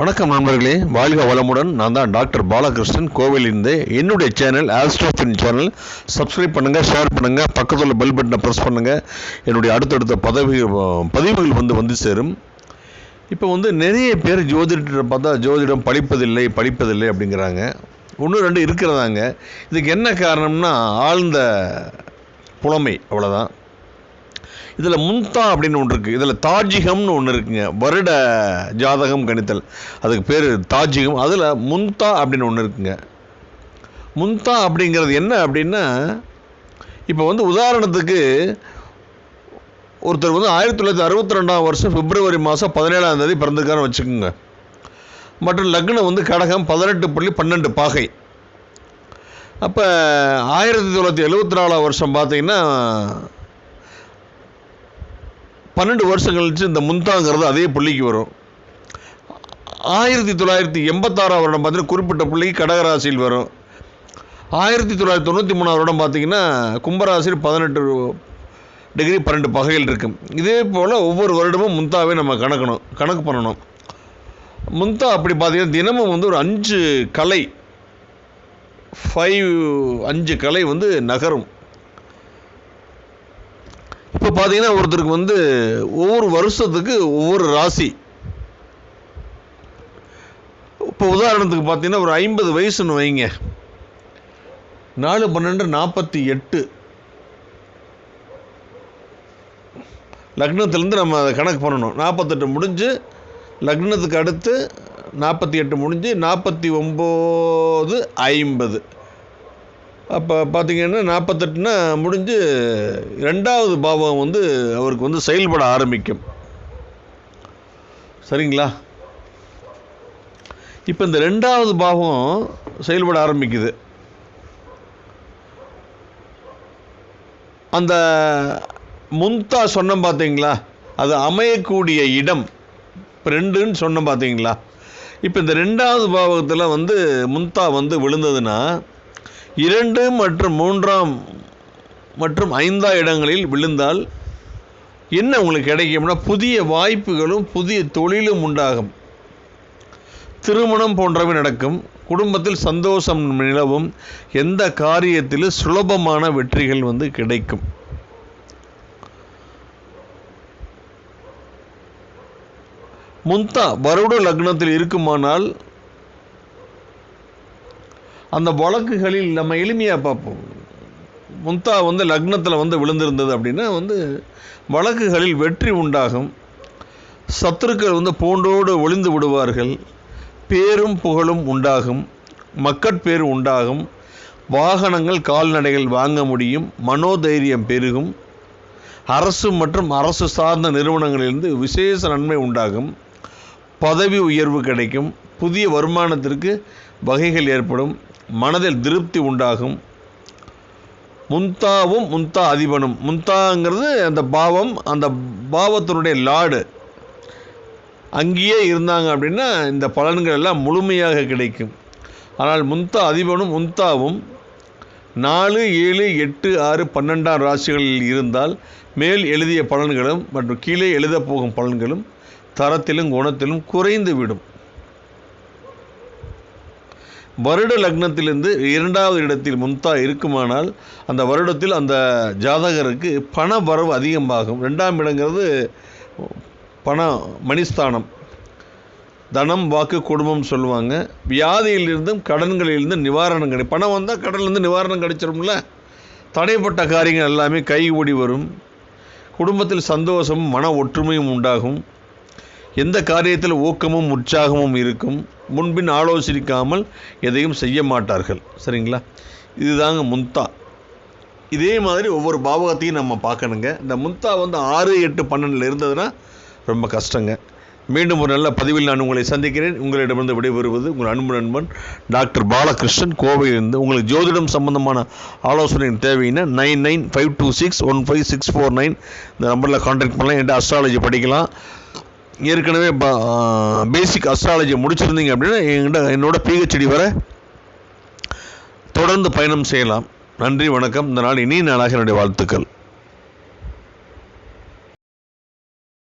வணக்கம் நண்பர்களே. வாழ்க வளமுடன். நான் தான் டாக்டர் பாலகிருஷ்ணன். கோவிலிருந்து என்னுடைய சேனல் ஆஸ்ட்ரோஃபின் சேனல். சப்ஸ்கிரைப் பண்ணுங்கள் ஷேர் பண்ணுங்கள் பக்கத்தில் பெல் பட்டனை ப்ரெஸ் பண்ணுங்கள் என்னுடைய அடுத்தடுத்த பதவி பதிவுகள் வந்து வந்து சேரும். இப்போ வந்து நிறைய பேர் ஜோதிடத்தை பார்த்தா ஜோதிடம் படிப்பதில்லை படிப்பதில்லை அப்படிங்கிறாங்க. ஒன்று ரெண்டு இருக்கிறதாங்க. இதுக்கு என்ன காரணம்னா ஆழ்ந்த புலமை அவ்வளோதான் இதில் முன்தா அப்படின்னு ஒன்று இருக்குது இதில் தாஜிகம்னு ஒன்று இருக்குங்க. வருட ஜாதகம் கணித்தல். அதுக்கு பேர் தாஜிகம். அதில் முன்தா அப்படின்னு ஒன்று இருக்குங்க. முன்தா அப்படிங்கிறது என்ன அப்படின்னா இப்போ வந்து உதாரணத்துக்கு ஒருத்தர் வந்து ஆயிரத்தி தொள்ளாயிரத்தி அறுபத்தி ரெண்டாம் வருஷம் பிப்ரவரி மாதம் பதினேழாம் தேதி பிறந்திருக்காருன்னு வச்சுக்கோங்க. மற்றும் லக்னம் வந்து கடகம் பதினெட்டு புள்ளி பன்னெண்டு பாகை. அப்போ ஆயிரத்தி தொள்ளாயிரத்தி எழுபத்தி நாலாம் வருஷம் பார்த்தீங்கன்னா பன்னெண்டு வருஷம் கழித்து இந்த முந்தாங்கிறது அதே புள்ளிக்கு வரும். ஆயிரத்தி தொள்ளாயிரத்தி எண்பத்தாறாம் வருடம் பார்த்தீங்கன்னா குறிப்பிட்ட பிள்ளைக்கு கடகராசியில் வரும். ஆயிரத்தி தொள்ளாயிரத்தி தொண்ணூற்றி மூணாம் வருடம் பார்த்தீங்கன்னா கும்பராசியில் பதினெட்டு டிகிரி பன்னெண்டு பகையில் இருக்கும் இதே போல் ஒவ்வொரு வருடமும் முந்தாவே நம்ம கணக்கணும் கணக்கு பண்ணணும். முந்தா அப்படி பார்த்தீங்கன்னா தினமும் வந்து ஒரு அஞ்சு கலை ஃபைவ் அஞ்சு கலை வந்து நகரும். இப்போ பார்த்தீங்கன்னா ஒருத்தருக்கு வந்து ஒவ்வொரு வருஷத்துக்கு ஒவ்வொரு ராசி. இப்போ உதாரணத்துக்கு பார்த்தீங்கன்னா ஒரு ஐம்பது வயசுன்னு வைங்க. நாலு பன்னெண்டு நாற்பத்தி எட்டு. லக்னத்துலேருந்து நம்ம அதை கணக்கு பண்ணணும். நாற்பத்தெட்டு முடிஞ்சு லக்னத்துக்கு அடுத்து நாற்பத்தி எட்டு முடிஞ்சு நாற்பத்தி ஒம்பது ஐம்பது. அப்போ பார்த்தீங்கன்னா நாற்பத்தெட்டுனா முடிஞ்சு ரெண்டாவது பாவம் வந்து அவருக்கு வந்து செயல்பட ஆரம்பிக்கும். சரிங்களா? இப்போ இந்த ரெண்டாவது பாவம் செயல்பட ஆரம்பிக்குது. அந்த முந்தா சொன்னோம் பார்த்தீங்களா அது அமையக்கூடிய இடம். இப்போ ரெண்டுன்னு சொன்னோம் பார்த்தீங்களா இப்போ இந்த ரெண்டாவது பாவகத்தில் வந்து முன்தா வந்து விழுந்ததுன்னா இரண்டு மற்றும் மூன்றாம் மற்றும் ஐந்தாம் இடங்களில் விழுந்தால் என்ன உங்களுக்கு கிடைக்கும்னா புதிய வாய்ப்புகளும் புதிய தொழிலும் உண்டாகும். திருமணம் போன்றவை நடக்கும். குடும்பத்தில் சந்தோஷம் நிலவும். எந்த காரியத்திலும் சுலபமான வெற்றிகள் வந்து கிடைக்கும். முந்தா வருட லக்னத்தில் இருக்குமானால் அந்த வழக்குகளில் நம்ம எளிமையாக பார்ப்போம். முந்தா வந்து லக்னத்தில் வந்து விழுந்திருந்தது அப்படின்னா வந்து வழக்குகளில் வெற்றி உண்டாகும். சத்துருக்கள் வந்து பூண்டோடு ஒளிந்து விடுவார்கள். பேரும் புகழும் உண்டாகும். மக்கட்பேர் உண்டாகும். வாகனங்கள் கால்நடைகள் வாங்க முடியும். மனோதைரியம் பெருகும். அரசு மற்றும் அரசு சார்ந்த நிறுவனங்களிலிருந்து விசேஷ நன்மை உண்டாகும். பதவி உயர்வு கிடைக்கும். புதிய வருமானத்திற்கு வகைகள் ஏற்படும். மனதில் திருப்தி உண்டாகும். முந்தாவும் முந்தா அதிபனும். முந்தாங்கிறது அந்த பாவம் அந்த பாவத்தினுடைய லாடு. அங்கேயே இருந்தாங்க அப்படின்னா இந்த பலன்கள் எல்லாம் முழுமையாக கிடைக்கும். ஆனால் முந்தா அதிபனும் முந்தாவும் நாலு ஏழு எட்டு ஆறு பன்னெண்டாம் ராசிகளில் இருந்தால் மேல் எழுதிய பலன்களும் மற்றும் கீழே எழுதப் போகும் பலன்களும் தரத்திலும் குணத்திலும் குறைந்து விடும் வருட லக்னத்திலிருந்து இரண்டாவது இடத்தில் முன்தா இருக்குமானால் அந்த வருடத்தில் அந்த ஜாதகருக்கு பண வரவு அதிகமாகும். ரெண்டாம் இடங்கிறது பண மணிஸ்தானம். தனம் வாக்கு குடும்பம் சொல்லுவாங்க. வியாதியிலிருந்தும் கடன்களிலிருந்தும் நிவாரணம் கிடை பணம் வந்தால் கடன்லேருந்து நிவாரணம் கிடைச்சிரும்ல. தடைப்பட்ட காரியங்கள் எல்லாமே கைகூடி வரும். குடும்பத்தில் சந்தோஷமும் மன ஒற்றுமையும் உண்டாகும். எந்த காரியத்தில் ஊக்கமும் உற்சாகமும் இருக்கும் முன்பின் ஆலோசிக்காமல் எதையும் செய்ய மாட்டார்கள். சரிங்களா? இதுதாங்க முந்தா. இதே மாதிரி ஒவ்வொரு பாவகத்தையும் நம்ம பார்க்கணுங்க. இந்த முந்தா வந்து ஆறு எட்டு பன்னெண்டில் இருந்ததுன்னா ரொம்ப கஷ்டங்க. மீண்டும் ஒரு நல்ல பதிவில் நான் உங்களை சந்திக்கிறேன். உங்களிடமிருந்து விடைபெறுவது உங்கள் அன்பு நண்பன் டாக்டர் பாலகிருஷ்ணன். கோவையிலிருந்து உங்களுக்கு ஜோதிடம் சம்பந்தமான ஆலோசனை தேவைன்னா nine nine five two six one five six four nine. இந்த நம்பரில் கான்டாக்ட் பண்ணலாம். என்கிட்ட அஸ்ட்ராலஜி படிக்கலாம். ஏற்கனவே பேசிக் அஸ்ட்ராலஜி முடிச்சிருந்தீங்க அப்படின்னா என்கிட்ட என்னோட பிஹெச்டி வர தொடர்ந்து பயணம் செய்யலாம். நன்றி வணக்கம். இந்த நாள் இனி நாளாக என்னுடைய வாழ்த்துக்கள்.